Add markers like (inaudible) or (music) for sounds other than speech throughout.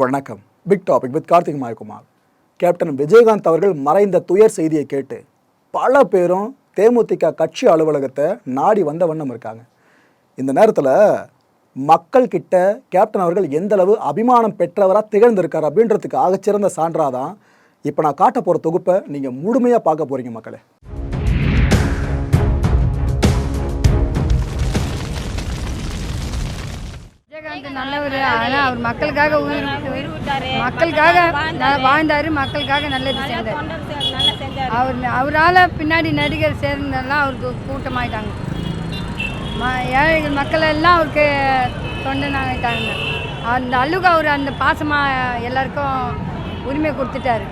வணக்கம். Big topic with Karthik Mayakumar. Captain Vijayakanth அவர்கள் மறைந்த துயர் செய்தியை கேட்டு பல பேரும் தேமுதிக கட்சி அலுவலகத்தை நாடி வந்த வண்ணம் இருக்காங்க. இந்த நேரத்தில் மக்கள் கிட்ட கேப்டன் அவர்கள் எந்தளவு அபிமானம் பெற்றவராக திகழ்ந்திருக்கார் அப்படின்றதுக்கு ஆகச்சிறந்த சான்றாதான் இப்போ நான் காட்ட போகிற தொகுப்பை நீங்கள் முழுமையாக பார்க்க போகிறீங்க மக்களே. விஜயகாந்த் நல்லவர் ஆனால் அவர் மக்களுக்காக உயிர் உயிர் விட்டாரு. மக்களுக்காக வாழ்ந்தாரு. மக்களுக்காக நல்லது செஞ்சார். அவர் அவரால் பின்னாடி நடிகர் சேர்ந்தெல்லாம் அவருக்கு கூட்டமாயிட்டாங்க. ம ஏழைகள் மக்கள் எல்லாம் அவருக்கு தொண்டனாகிட்டாங்க அந்த அளவுக்கு அவர் அந்த பாசமாக எல்லாருக்கும் உரிமை கொடுத்துட்டாரு.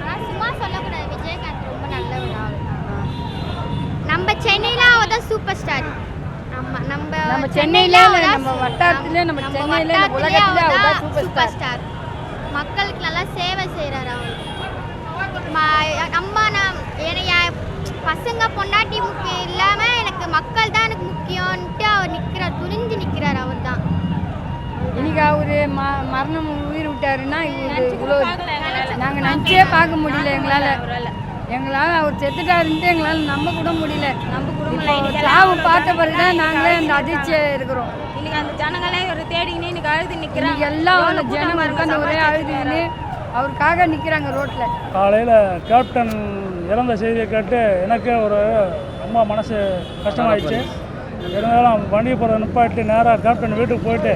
ஆனா சும்மா சொல்லக்கூடாது. விஜயகாந்த் ரொம்ப நல்லவர். ஆளு. நம்ம சென்னையில அவ தான் சூப்பர் ஸ்டார் நம்ம நம்ம நம்ம சென்னையில நம்ம வட்டாரத்திலே நம்ம சென்னையில உலகத்திலே சூப்பர் ஸ்டார் மக்களுக்கு நல்லா சேவை செய்கிறார் அவர். அம்மா நான் என்னைய பசங்க பொண்டாட்டி முக்கியம் இல்லாமல் எனக்கு மக்கள் தான் எனக்கு முக்கியம்ன்ட்டு அவர் நிற்கிறார் துணிஞ்சு நிற்கிறார் அவர் தான் இன்னைக்கு அவரு ம மரணம் உயிர் விட்டாருன்னா இது இவ்வளோ நாங்கள் நினச்சே பார்க்க முடியல எங்களால். எங்களால் அவர் செத்துட்டாருன்ட்டு எங்களால் நம்ப கூட முடியல. நம்ப கூட முடியல. சாவு பார்த்த பிறகு தான் நாங்களே அந்த அதிர்ச்சியாக இருக்கிறோம். இன்னைக்கு அந்த ஜனங்களே ஒரு தேடிக்கினே இன்னைக்கு அழுது இன்னைக்கு நிக்கிறாங்க எல்லாம் அந்த ஜனம் உட்காந்து ஒரே அழுதுன்னு அவருக்காக நிற்கிறாங்க ரோட்டில் காலையில் கேப்டன் இறந்த செய்தியை கேட்டு எனக்கே ஒரு ரொம்ப மனசு கஷ்டமாயிடுச்சு. இருந்தாலும் வண்டி போகிற நிப்பாட்டி நேராக கேப்டன் வீட்டுக்கு போயிட்டு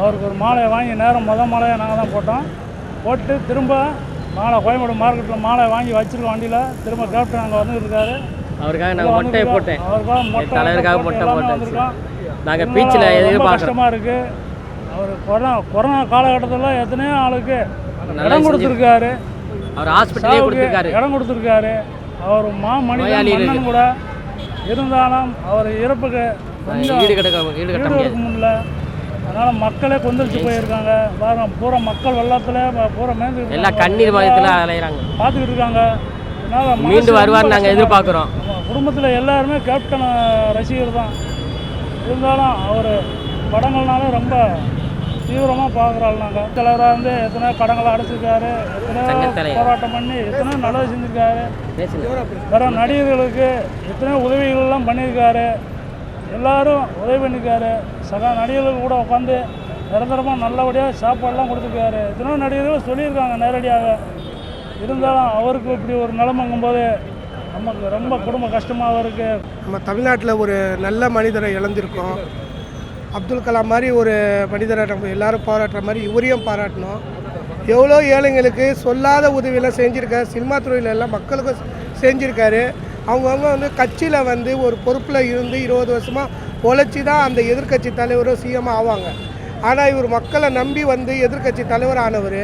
அவருக்கு ஒரு மாலையை வாங்கி நேரம் முத மாலையை நாங்கள் தான் போட்டோம். போட்டு திரும்ப மாலை கோயம்பேடு மார்க்கெட்டில் மாலை வாங்கி வச்சிருக்கோம் வண்டியில் திரும்ப கேப்டன் அங்கே வந்துருக்காரு அவருக்காக நாங்கள் மொட்டையை போட்டேன். அவருக்காக மொட்டை தலைவருக்காக மொட்டை. வந்திருக்கோம். நாங்கள் பீச்சில் எதிர்பார்க்குறோம். கஷ்டமாக இருக்குது அவர் கொரோனா கொரோனா காலகட்டத்தில் எத்தனையோ ஆளுக்கு இடம் கொடுத்துருக்காரு. அவர் ஹாஸ்பிட்டலே கொடுத்துருக்காரு. இடம் கொடுத்துருக்காரு. அவர் மா மனிதன் கூட இருந்தாலும் அவர் இறப்புக்கு ஈடு கட்ட ஈடு கட்ட முடியல அதனால மக்களே கொந்தளிச்சு போயிருக்காங்க. பாருங்க பூரா மக்கள் வெள்ளத்துல பூரா மேய்ந்து எல்லாம் கண்ணீர் மயத்தில் அலையிறாங்க. பார்த்துக்கிட்டு இருக்காங்க. அதனால மனசு மீண்டு ரொம்ப வருவார் நாங்கள் எதிர்பார்க்குறோம். குடும்பத்துல எல்லாருமே கேப்டன் ரசிகர் தான். இருந்தாலும் அவர் படங்கள்னாலே ரொம்ப தீவிரமாக பார்க்குறாள் நாங்கள் தலைவராக இருந்து எத்தனையோ கடங்களை அடைச்சிருக்காரு. தலைவர். போராட்டம் பண்ணி எத்தனையோ நல்லது செஞ்சுருக்காரு. வேற நடிகர்களுக்கு எத்தனையோ உதவிகள்லாம் பண்ணியிருக்காரு. எல்லாரும் உதவி பண்ணியிருக்காரு சக நடிகர்கள் கூட உட்காந்து நிரந்தரமாக நல்லபடியாக சாப்பாடெலாம் கொடுத்துருக்காரு. எத்தனையோ நடிகர்கள் சொல்லியிருக்காங்க நேரடியாக. இருந்தாலும் அவருக்கு இப்படி ஒரு நிலமங்கும்போது நமக்கு ரொம்ப குடும்ப கஷ்டமாக இருக்குது நம்ம தமிழ்நாட்டில் ஒரு நல்ல மனிதரை இழந்திருக்கோம். அப்துல் கலாம் மாதிரி ஒரு மனிதரை நம்ம எல்லாரும் பாராட்டுற மாதிரி இவரையும் பாராட்டணும். எவ்வளோ ஏழைங்களுக்கு சொல்லாத உதவியெல்லாம் செஞ்சுருக்காரு. சினிமா துறையில எல்லாம் மக்களுக்கும் செஞ்சுருக்காரு. அவங்கவுங்க வந்து கட்சியில் வந்து ஒரு பொறுப்பில் இருந்து இருபது வருஷமாக உழைச்சி தான் அந்த எதிர்க்கட்சி தலைவரும் சிஎம் ஆவாங்க. ஆனால் இவர் மக்களை நம்பி வந்து எதிர்க்கட்சி தலைவர் ஆனவர்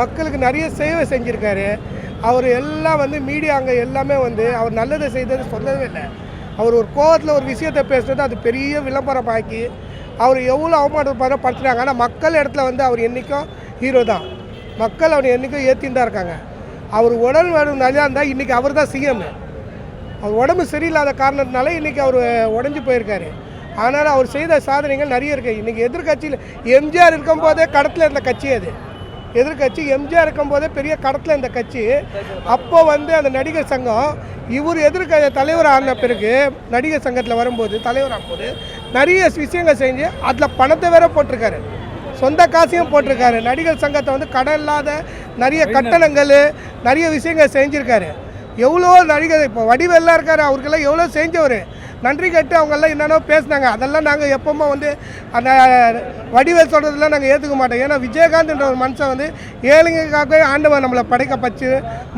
மக்களுக்கு நிறைய சேவை செஞ்சுருக்காரு. அவர் எல்லாம் வந்து மீடியாங்க எல்லாமே வந்து அவர் நல்லதை செய்தது சொல்லவே இல்லை. அவர் ஒரு கோவத்தில் ஒரு விஷயத்தை பேசுனது அது பெரிய விளம்பரம் ஆக்கி அவர் எவ்வளோ அவமானப்படுற படுத்துறாங்க. ஆனால் மக்கள் இடத்துல வந்து அவர் என்றைக்கும் ஹீரோ தான். மக்கள் அவர் என்றைக்கும் ஏற்றின்னு தான் இருக்காங்க. அவர் உடல் வேணும் நல்லா இருந்தால் இன்றைக்கி அவர் தான் சிஎம் அவர் உடம்பு சரியில்லாத காரணத்தினால இன்றைக்கி அவர் உடஞ்சி போயிருக்காரு. ஆனால் அவர் செய்த சாதனைகள் நிறைய இருக்குது இன்றைக்கி எதிர்க்கட்சியில் எம்ஜிஆர் இருக்கும்போதே கடத்தில் இருந்த கட்சி அது. எதிர்க்கட்சி எம்ஜிஆர் இருக்கும்போதே பெரிய கடத்தில் இருந்த கட்சி. அப்போ வந்து அந்த நடிகர் சங்கம் இவர் எதிர்க்க தலைவர் ஆன பிறகு நடிகர் சங்கத்தில் வரும்போது தலைவர் ஆகும்போது நிறைய விஷயங்கள் செஞ்சு அதில் பணத்தை வேற போட்டிருக்காரு. சொந்த காசையும் போட்டிருக்காரு. நடிகர் சங்கத்தை வந்து கடன் இல்லாத நிறைய கட்டணங்கள் நிறைய விஷயங்கள் செஞ்சுருக்காரு. எவ்வளோ நடிகர் இப்போ வடிவெல்லாம் இருக்கார் அவருக்கெல்லாம் எவ்வளோ செஞ்சவர்? நன்றி கட்டு அவங்கெல்லாம் என்னென்னோ பேசினாங்க. அதெல்லாம் நாங்கள் எப்போவுமே வந்து அந்த வடிவேல் சொல்கிறதெல்லாம் நாங்கள் ஏற்றுக்க மாட்டோம். ஏன்னா விஜயகாந்த்ன்ற ஒரு மனுஷன் வந்து ஏழைங்களுக்காகவே ஆண்டவன் நம்மளை படைக்க பச்சு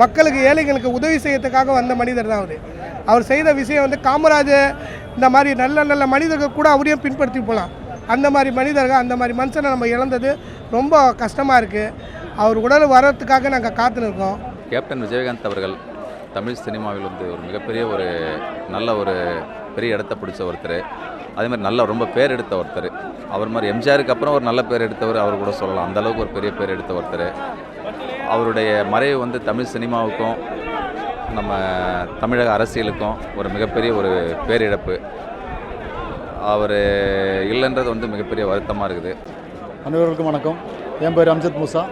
மக்களுக்கு ஏழைங்களுக்கு உதவி செய்யறதுக்காக வந்த மனிதர் தான் அவர். அவர் செய்த விஷயம் வந்து காமராஜர் இந்த மாதிரி நல்ல நல்ல மனிதர்கள் கூட அவரையும் பின்படுத்தி போகலாம். அந்த மாதிரி மனிதர்கள் அந்த மாதிரி மனுஷனை நம்ம இழந்தது ரொம்ப கஷ்டமாக இருக்குது அவர் உடல் வர்றதுக்காக நாங்கள் காத்துன்னு இருக்கோம். கேப்டன் விஜயகாந்த் அவர்கள் தமிழ் சினிமாவில் வந்து ஒரு மிகப்பெரிய ஒரு நல்ல ஒரு பெரிய இடத்த பிடிச்ச ஒருத்தர். அதே மாதிரி நல்ல ரொம்ப பேர் எடுத்த ஒருத்தர். அவர் மாதிரி எம்ஜிஆருக்கு அப்புறம் ஒரு நல்ல பேர் எடுத்தவர் அவர் கூட சொல்லலாம். அந்தளவுக்கு ஒரு பெரிய பேர் எடுத்த ஒருத்தர். அவருடைய மறைவு வந்து தமிழ் சினிமாவுக்கும் நம்ம தமிழக அரசியலுக்கும் ஒரு மிகப்பெரிய ஒரு பேரிழப்பு. அவர் இல்லைன்றது வந்து மிகப்பெரிய வருத்தமாக இருக்குது. அனைவருக்கும் வணக்கம். என் பேர் அம்ஜத் மூசா.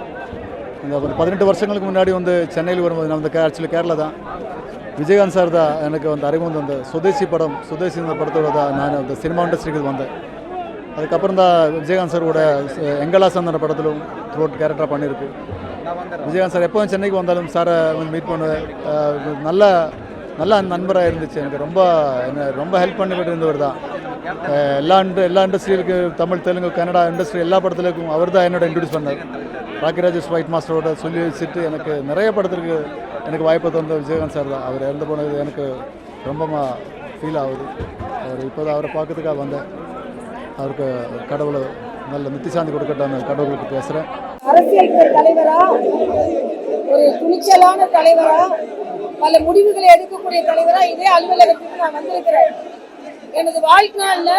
இந்த ஒரு பதினெட்டு வருஷங்களுக்கு முன்னாடி வந்து சென்னையில் வரும்போது நான் வந்து ஆக்சுவலி கேரளா தான். விஜயகாந்த் சார் தான் எனக்கு வந்து அறிமுகம் வந்து சுதேசி படம் சுதேசி இந்த படத்தோட தான் நான் அந்த சினிமா இண்டஸ்ட்ரிக்கு வந்தேன். அதுக்கப்புறம் தான் விஜயகாந்த் சாரோட எங்கலாசந்தன படத்திலும் த்ரோட் கேரக்டராக பண்ணியிருக்கு விஜயகாந்த் சார் எப்போவும் சென்னைக்கு வந்தாலும் சாரை வந்து மீட் பண்ணுவேன். நல்ல நல்ல நண்பராக இருந்துச்சு எனக்கு. ரொம்ப என்ன ரொம்ப ஹெல்ப் பண்ணிக்கிட்டு இருந்தவர் தான். எல்லா எல்லா இண்டஸ்ட்ரியிலுக்கு தமிழ் தெலுங்கு கன்னடா இண்டஸ்ட்ரி எல்லா படத்துலையும் அவர் தான் என்னோட இன்ட்ரடியூஸ் பண்ணார். ராக்கிராஜஸ் ஒயிட் மாஸ்டரோட சொல்லி வச்சுட்டு எனக்கு நிறைய படத்திற்கு எனக்கு வாய்ப்பு தந்த விஜயகாந்த் சார் தான். அவர் இறந்து போனது எனக்கு ரொம்ப ஃபீல் ஆகுது. அவர் இப்போ தான் அவரை பார்க்கறதுக்காக வந்தேன். அவருக்கு கடவுளை நல்ல நித்திசாந்தி கொடுக்கட்டான்னு கடவுளுக்கு பேசுகிறேன் அரசியல் தலைவரா? ஒரு துணிச்சலான தலைவரா? பல முடிவுகளை எடுக்கக்கூடிய தலைவராக இதே அலுவலகத்துக்கு நான் வந்திருக்கிறேன். எனது வாழ்நாளில்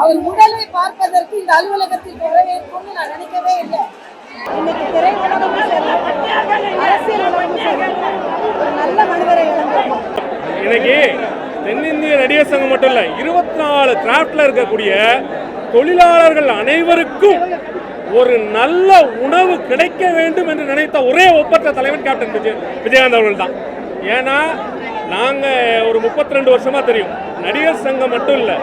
அவர் உடலை பார்ப்பதற்கு இந்த அலுவலகத்தில் வரவேற்கும்னு நான் நினைக்கவே இல்லை. இன்னைக்கு அரசியல் நல்ல மனிதரை இழந்திருக்கோம் இன்னைக்கு தென்னிந்திய நடிகர் சங்கம் மட்டும் இல்லை இருபத்தி நாலு கிராஃப்டில் இருக்கக்கூடிய தொழிலாளர்கள் அனைவருக்கும் ஒரு நல்ல உணவு கிடைக்க வேண்டும் என்று நினைத்த ஒரே ஒப்பற்ற தலைவன் கேப்டன் விஜய் விஜயகாந்த் அவர்கள் தான் ஏன்னா நாங்கள் ஒரு 32 ரெண்டு வருஷமாக தெரியும். நடிகர் சங்கம் மட்டும் இல்லை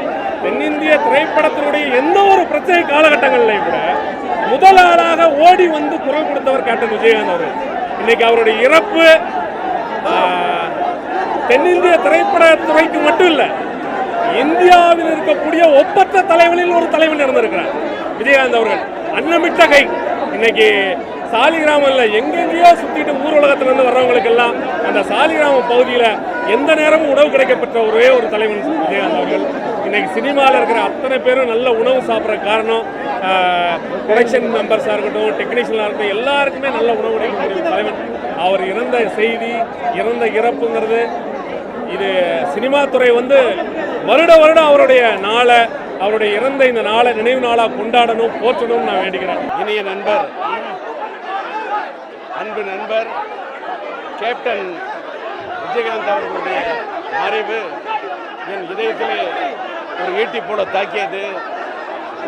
தென்னிந்திய திரைப்படத்தினுடைய எந்த ஒரு பிரச்சனை காலகட்டங்கள்லையும் கூட முதல் ஆளாக ஓடி வந்து குரல் கொடுத்தவர் கேப்டன் விஜயகாந்த் அவர் இன்னைக்கு அவருடைய இறப்பு தென்னிந்திய தென்னிந்திய திரைப்படத்துறைக்கு மட்டும் இல்லை இந்தியாவில் இருக்கக்கூடிய ஒப்பற்ற தலைவனில் ஒரு தலைவன் இருந்திருக்கிறார் விஜயகாந்த் அவர்கள் அன்னமிட்ட கை. இன்னைக்கு சாலிகிராமம்ல எங்கெங்கேயோ சுற்றிட்டு ஊர் உலகத்துலேருந்து வர்றவங்களுக்கெல்லாம் அந்த சாலிகிராம பகுதியில் எந்த நேரமும் உணவு கிடைக்கப்பட்ட ஒரே ஒரு தலைவன் விஜயகாந்த் அவர்கள். இன்னைக்கு சினிமாவில் இருக்கிற அத்தனை பேரும் நல்ல உணவு சாப்பிட்ற காரணம் ப்ரொடக்ஷன் மெம்பர்ஸாக இருக்கட்டும் டெக்னீஷியனாக இருக்கட்டும் எல்லாருக்குமே நல்ல உணவு கிடைக்கக்கூடிய தலைவன். அவர் இறந்த செய்தி இறந்த இறப்புங்கிறது இது சினிமா துறை வந்து வருட வருடம் அவருடைய நாளை அவருடைய இறந்த இந்த நாளை நினைவு நாளாக கொண்டாடணும் போற்றணும்னு நான் வேண்டிக்கிறேன். இனிய நண்பர் அன்பு நண்பர் கேப்டன் விஜயகாந்த் அவர்களுடைய மறைவு என் இதயத்திலே ஒரு ஈட்டி போல தாக்கியது.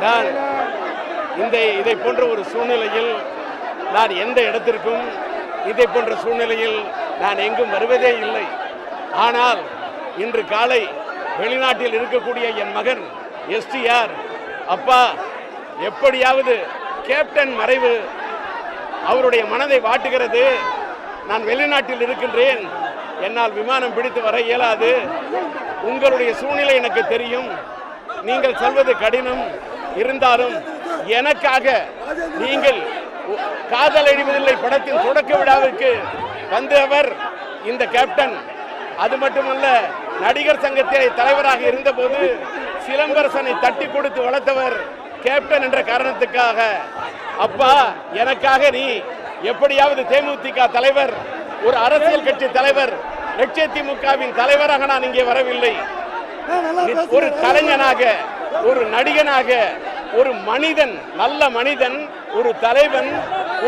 நான் இந்த இதை போன்ற ஒரு சூழ்நிலையில் நான் எந்த இடத்திற்கும் இதை போன்ற சூழ்நிலையில் நான் எங்கும் வருவதே இல்லை. ஆனால் இன்று காலை வெளிநாட்டில் இருக்கக்கூடிய என் மகன் எஸ்டிஆர் அப்பா எப்படியாவது கேப்டன் மறைவு அவருடைய மனதை வாட்டுகிறது. நான் வெளிநாட்டில் இருக்கின்றேன். என்னால் விமானம் பிடித்து வர இயலாது. உங்களுடைய சூழ்நிலை எனக்கு தெரியும். நீங்கள் சொல்வது கடினம். இருந்தாலும் எனக்காக நீங்கள் காதல் அழிவதில்லை படத்தின் தொடக்க விழாவிற்கு வந்தவர் இந்த கேப்டன். அது மட்டுமல்ல நடிகர் சங்கத்திலே தலைவராக இருந்தபோது சிலம்பரசனை தட்டி கொடுத்து வளர்த்தவர் கேப்டன் என்ற காரணத்துக்காக. அப்பா எனக்காக நீ எப்படியாவது தேமுதிக தலைவர் ஒரு அரசியல் கட்சி தலைவர் லட்சத்திமுகவின் தலைவராக நான் இங்கே வரவில்லை. ஒரு கலைஞனாக ஒரு நடிகனாக ஒரு மனிதன் நல்ல மனிதன் ஒரு தலைவன்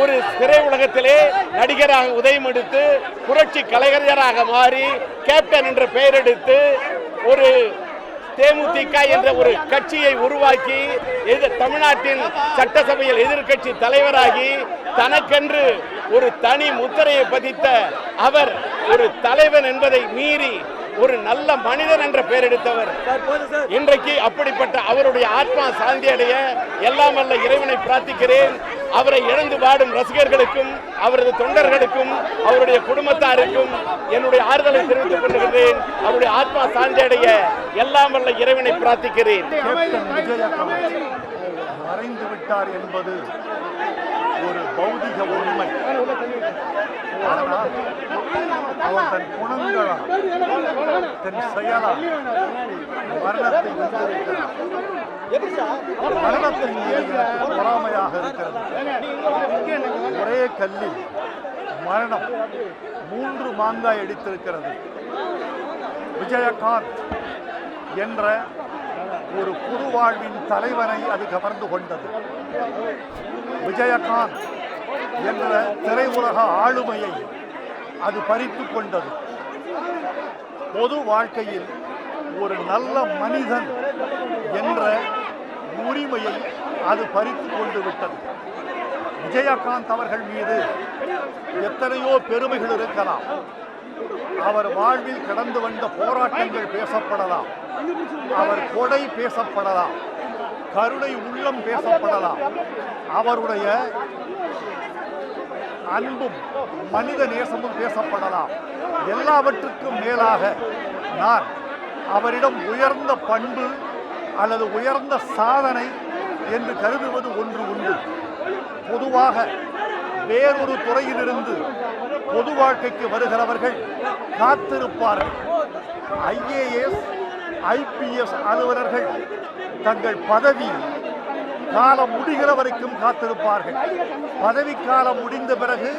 ஒரு திரை உலகத்திலே நடிகராக உதயம் எடுத்து புரட்சி கலைஞராக மாறி கேப்டன் என்ற பெயர் எடுத்து ஒரு தேமுதிக என்ற ஒரு கட்சியை உருவாக்கி தமிழ்நாட்டில் தமிழ்நாட்டின் சட்டசபையில் எதிர்கட்சி தலைவராகி தனக்கென்று ஒரு தனி முத்திரையை பதித்த அவர் ஒரு தலைவன் என்பதை மீறி ஒரு நல்ல மனிதன் என்ற பெயர் எடுத்தவர். இன்றைக்கு அப்படிப்பட்ட அவருடைய ஆத்மா சாந்தி அடைய எல்லாம் அல்ல இறைவனை பிரார்த்திக்கிறேன். அவரை இழந்து வாடும் ரசிகர்களுக்கும் அவரது தொண்டர்களுக்கும் அவருடைய குடும்பத்தாருக்கும் என்னுடைய ஆறுதலை தெரிவித்துக் கொள்கிறேன் அவருடைய ஆத்மா சாந்தி அடைய எல்லாம் வல்ல இறைவனை பிரார்த்திக்கிறேன். மறைந்து விட்டார் என்பது ஒரு பௌதிக உண்மை. ஆனால் அவர் தன் குணங்களால் தன் செயலால் மரணத்தை மரணத்தின் பொறாமையாக இருக்கிறது ஒரே கல்லில் மரணம் மூன்று மாங்காய் அடித்திருக்கிறது விஜயகாந்த் என்ற ஒரு புது வாழ்வின் தலைவனை அது கவர்ந்து கொண்டது. விஜயகாந்த் என்ற திரையுலக ஆளுமையை அது பறித்து கொண்டது. பொது வாழ்க்கையில் ஒரு நல்ல மனிதன் என்ற உரிமையை அது பறித்து கொண்டு விட்டது. விஜயகாந்த் அவர்கள் மீது எத்தனையோ பெருமைகள் இருக்கலாம். அவர் வாழ்வில் கடந்து வந்த போராட்டங்கள் பேசப்படலாம். அவர் கொடை பேசப்படலாம். கருணை உள்ளம் பேசப்படலாம். அவருடைய அன்பும் மனித நேசமும் பேசப்படலாம். எல்லாவற்றுக்கும் மேலாக நான் அவரிடம் உயர்ந்த பண்பு அல்லது உயர்ந்த சாதனை என்று கருதுவது ஒன்று உண்டு. பொதுவாக வேறொரு துறையிலிருந்து பொது வாழ்க்கைக்கு வருகிறவர்கள் காத்திருப்பார்கள். ஐஏஎஸ் ஐபிஎஸ் அலுவலர்கள் தங்கள் பதவி காலம் முடிகிற வரைக்கும் காத்திருப்பார்கள். பதவி காலம் முடிந்த பிறகு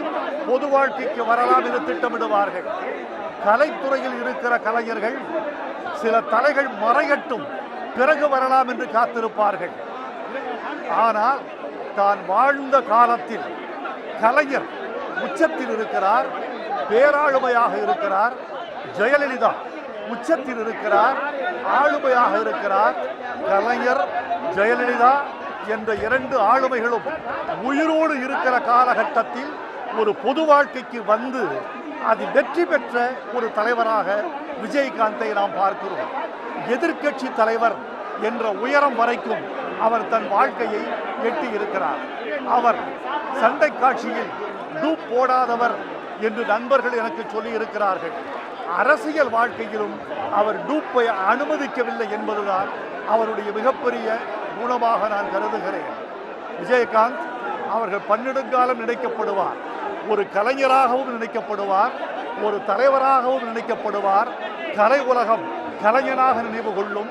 பொது வாழ்க்கைக்கு வரலாம் என்று திட்டமிடுவார்கள். கலைத்துறையில் இருக்கிற கலைஞர்கள் சில தலைகள் மறையட்டும் பிறகு வரலாம் என்று காத்திருப்பார்கள். ஆனால் தான் வாழ்ந்த காலத்தில் கலைஞர் உச்சத்தில் இருக்கிறார் பேராளுமையாக இருக்கிறார் ஜெயலலிதா உச்சத்தில் இருக்கிறார் ஆளுமையாக இருக்கிறார் கலைஞர் ஜெயலலிதா என்ற இரண்டு ஆளுமைகளும் உயிரோடு இருக்கிற காலகட்டத்தில் ஒரு பொது வாழ்க்கைக்கு வந்து அது வெற்றி பெற்ற ஒரு தலைவராக விஜயகாந்தை நாம் பார்க்கிறோம். எதிர்க்கட்சி தலைவர் என்ற உயரம் வரைக்கும் அவர் தன் வாழ்க்கையை எட்டி இருக்கிறார். அவர் சண்டை காட்சியில் டூப் போடாதவர் என்று நண்பர்கள் எனக்கு சொல்லி இருக்கிறார்கள். அரசியல் வாழ்க்கையிலும் அவர் டூப்பை அனுமதிக்கவில்லை என்பதுதான் அவருடைய மிகப்பெரிய குணமாக நான் கருதுகிறேன். விஜயகாந்த் அவர்கள் பன்னெடுங்காலம் நினைக்கப்படுவார். ஒரு கலைஞராகவும் நினைக்கப்படுவார். ஒரு தலைவராகவும் நினைக்கப்படுவார். கலை உலகம் கலைஞனாக நினைவு கொள்ளும்.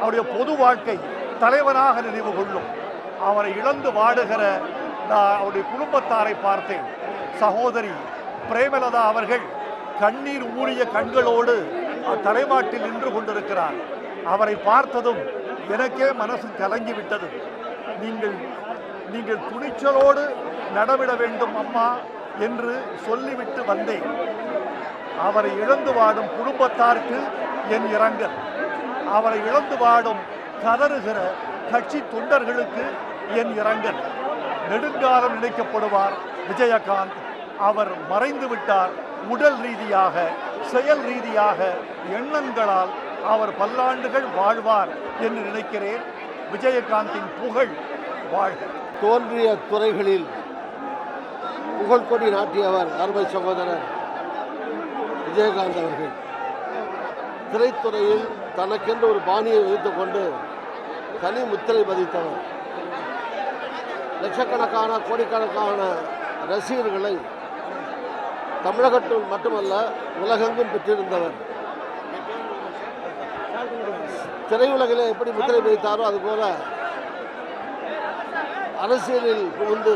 அவருடைய பொது வாழ்க்கை தலைவனாக நினைவு கொள்ளும். அவரை இழந்து வாடுகிற நான் அவருடைய குடும்பத்தாரை பார்த்தேன். சகோதரி பிரேமலதா அவர்கள் கண்ணீர் ஊறிய கண்களோடு தலைமாட்டில் நின்று கொண்டிருக்கிறார். அவரை பார்த்ததும் எனக்கே மனசு கலங்கிவிட்டது. நீங்கள் நீங்கள் துணிச்சலோடு நடவிட வேண்டும் அம்மா என்று சொல்லிவிட்டு வந்தேன். அவரை இழந்து வாடும் குடும்பத்தாருக்கு என் இரங்கல். அவரை இழந்து வாடும் கதறுகிற கட்சி தொண்டர்களுக்கு என் இரங்கல். நெடுங்காலம் நினைக்கப்படுவார் விஜயகாந்த். அவர் மறைந்து விட்டார் உடல் ரீதியாக செயல் ரீதியாக எண்ணங்களால் அவர் பல்லாண்டுகள் வாழ்வார் என்று நினைக்கிறேன். விஜயகாந்தின் புகழ் வாழ்க. தோன்றிய துறைகளில் புகழ்கொடி நாட்டியவர் அருமை சகோதரர் விஜயகாந்த் அவர்கள். திரைத்துறையில் தனக்கென்று ஒரு பாணியை வைத்துக் கொண்டு தனி முத்திரை பதித்தவர். லட்சக்கணக்கான கோடிக்கணக்கான ரசிகர்களை தமிழகத்தில் மட்டுமல்ல உலகெங்கும் பெற்றிருந்தவர். திரையுலகில் எப்படி முத்திரை பதித்தாரோ அதுபோல அரசியலில் புகுந்து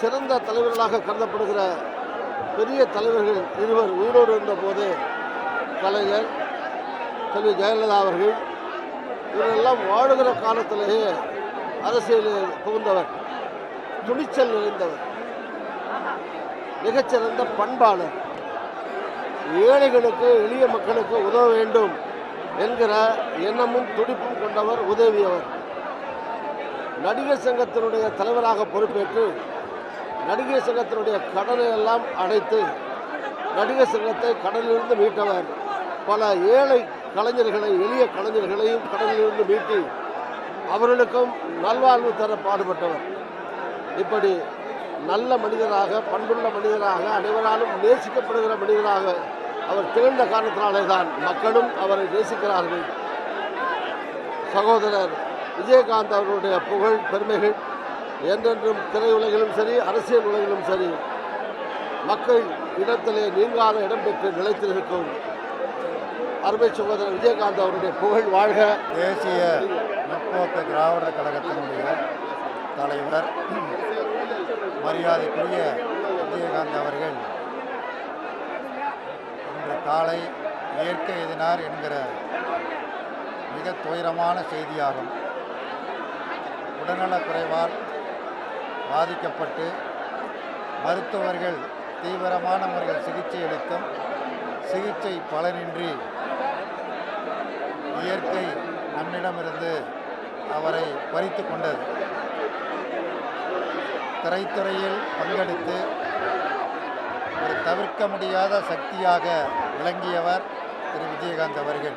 சிறந்த தலைவர்களாக கருதப்படுகிற பெரிய தலைவர்கள் இருவர் உயிரோடு இருந்தபோது கலைஞர் செல்வி ஜெயலலிதா அவர்கள் இவரெல்லாம் வாழுகிற காலத்திலேயே அரசியலில் புகுந்தவர் துணிச்சல் நிறைந்தவர் மிகச்சிறந்த பண்பாளர். ஏழைகளுக்கு எளிய மக்களுக்கு உதவ வேண்டும் என்கிற எண்ணமும் துடிப்பும் கொண்டவர் உதவியவர் நடிகர் சங்கத்தினுடைய தலைவராக பொறுப்பேற்று நடிகர் சங்கத்தினுடைய கடனை எல்லாம் அடைத்து நடிகர் சங்கத்தை கடலிலிருந்து மீட்டவர். பல ஏழை கலைஞர்களை எளிய கலைஞர்களையும் கடலிலிருந்து மீட்டி அவர்களுக்கும் நல்வாழ்வு தர பாடுபட்டவர். இப்படி நல்ல மனிதராக பண்புள்ள மனிதராக அனைவராலும் நேசிக்கப்படுகிற மனிதராக அவர் திகழ்ந்த காரணத்தினாலே தான் மக்களும் அவரை நேசிக்கிறார்கள். சகோதரர் விஜயகாந்த் அவர்களுடைய புகழ் பெருமைகள் என்றென்றும் திரையுலகிலும் சரி அரசியல் உலகிலும் சரி மக்கள் இடத்திலே நீங்காத இடம் பெற்று நிலைத்திருக்கும். அருமை சகோதரர் விஜயகாந்த் அவருடைய புகழ் வாழ்க. தேசிய முற்போக்கு திராவிட கழகத்தினுடைய தலைவர் மரியாதைக்குரிய விஜயகாந்த் அவர்கள் இன்று காலை இயற்கை எதினார் என்கிற மிக துயரமான செய்தியாகும். உடல்நலக் குறைவால் பாதிக்கப்பட்டு மருத்துவர்கள் தீவிரமான முறையில் சிகிச்சை அளித்தும் சிகிச்சை பலனின்றி இயற்கை நம்மிடமிருந்து அவரை பறித்து கொண்டது. திரைத்துறையில் பங்கெடுத்து ஒரு தவிர்க்க முடியாத சக்தியாக விளங்கியவர் திரு விஜயகாந்த் அவர்கள்.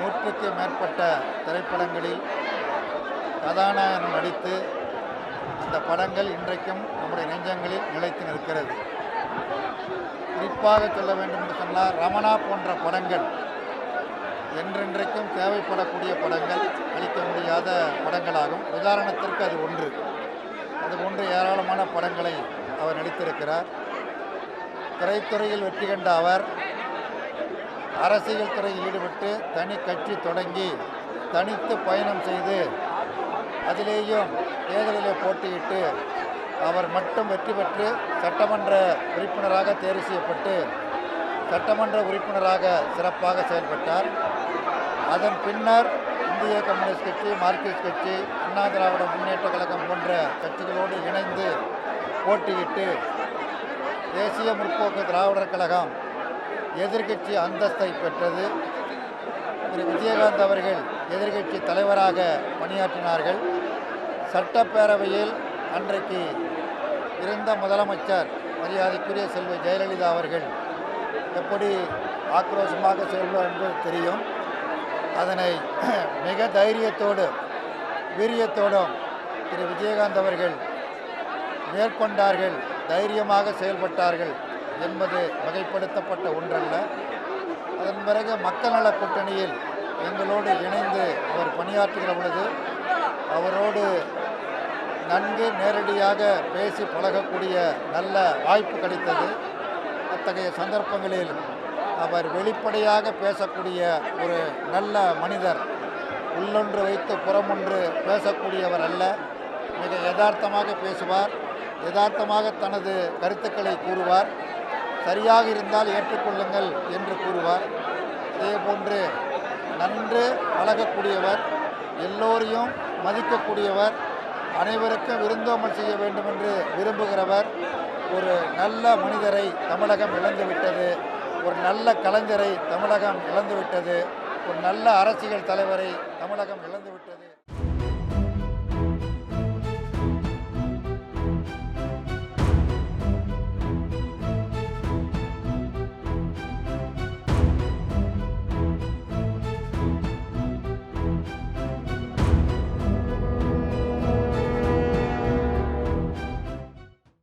நூற்றுக்கு மேற்பட்ட திரைப்படங்களில் கதாநாயகன் நடித்து அந்த படங்கள் இன்றைக்கும் நம்முடைய நெஞ்சங்களில் நிலைத்து நிற்கிறது. குறிப்பாக சொல்ல வேண்டும் என்று சொன்னால் ரமணா போன்ற படங்கள் என்றென்றைக்கும் தேவைப்படக்கூடிய படங்கள் அளிக்க முடியாத படங்களாகும். உதாரணத்திற்கு அது ஒன்று. அது போன்று ஏராளமான படங்களை அவர் நடித்திருக்கிறார். திரைத்துறையில் வெற்றி கண்ட அவர் அரசியல் துறையில் ஈடுபட்டு தனி கட்சி தொடங்கி தனித்து பயணம் செய்து அதிலேயும் தேர்தலிலே போட்டியிட்டு அவர் மட்டும் வெற்றி பெற்று சட்டமன்ற உறுப்பினராக தேர்வு செய்யப்பட்டு சட்டமன்ற உறுப்பினராக சிறப்பாக செயல்பட்டார். அதன் பின்னர் இந்திய கம்யூனிஸ்ட் கட்சி மார்க்சிஸ்ட் கட்சி அண்ணா திராவிட முன்னேற்ற கழகம் போன்ற கட்சிகளோடு இணைந்து போட்டியிட்டு தேசிய முற்போக்கு திராவிடர் கழகம் எதிர்கட்சி அந்தஸ்தை பெற்றது. திரு விஜயகாந்த் அவர்கள் எதிர்கட்சி தலைவராக பணியாற்றினார்கள். சட்டப்பேரவையில் அன்றைக்கு இருந்த முதலமைச்சர் மரியாதைக்குரிய செல்வி ஜெயலலிதா அவர்கள் எப்படி ஆக்ரோஷமாக செல்வார் என்பது தெரியும். அதனை (clears throat) மிக தைரியத்தோடு வீரியத்தோடும் திரு விஜயகாந்த் அவர்கள் மேற்கொண்டார்கள். தைரியமாக செயல்பட்டார்கள் என்பது வகைப்படுத்தப்பட்ட ஒன்றல்ல. அதன் பிறகு மக்கள் நல கூட்டணியில் எங்களோடு இணைந்து அவர் பணியாற்றுகிற பொழுது அவரோடு நன்கு நேரடியாக பேசி பழகக்கூடிய நல்ல வாய்ப்பு கிடைத்தது. அத்தகைய சந்தர்ப்பங்களில் அவர் வெளிப்படையாக பேசக்கூடிய ஒரு நல்ல மனிதர் உள்ளொன்று வைத்து புறமொன்று பேசக்கூடியவர் அல்ல. மிக யதார்த்தமாக பேசுவார். யதார்த்தமாக தனது கருத்துக்களை கூறுவார். சரியாக இருந்தால் ஏற்றுக்கொள்ளுங்கள் என்று கூறுவார். அதேபோன்று நன்று பழகக்கூடியவர் எல்லோரையும் மதிக்கக்கூடியவர் அனைவருக்கும் விருந்தோமல் செய்ய வேண்டும் என்று விரும்புகிறவர் ஒரு நல்ல மனிதரை தமிழகம் இழந்துவிட்டது ஒரு நல்ல கலைஞரை தமிழகம் இழந்துவிட்டது ஒரு நல்ல அரசியல் தலைவரை தமிழகம் இழந்துவிட்டது.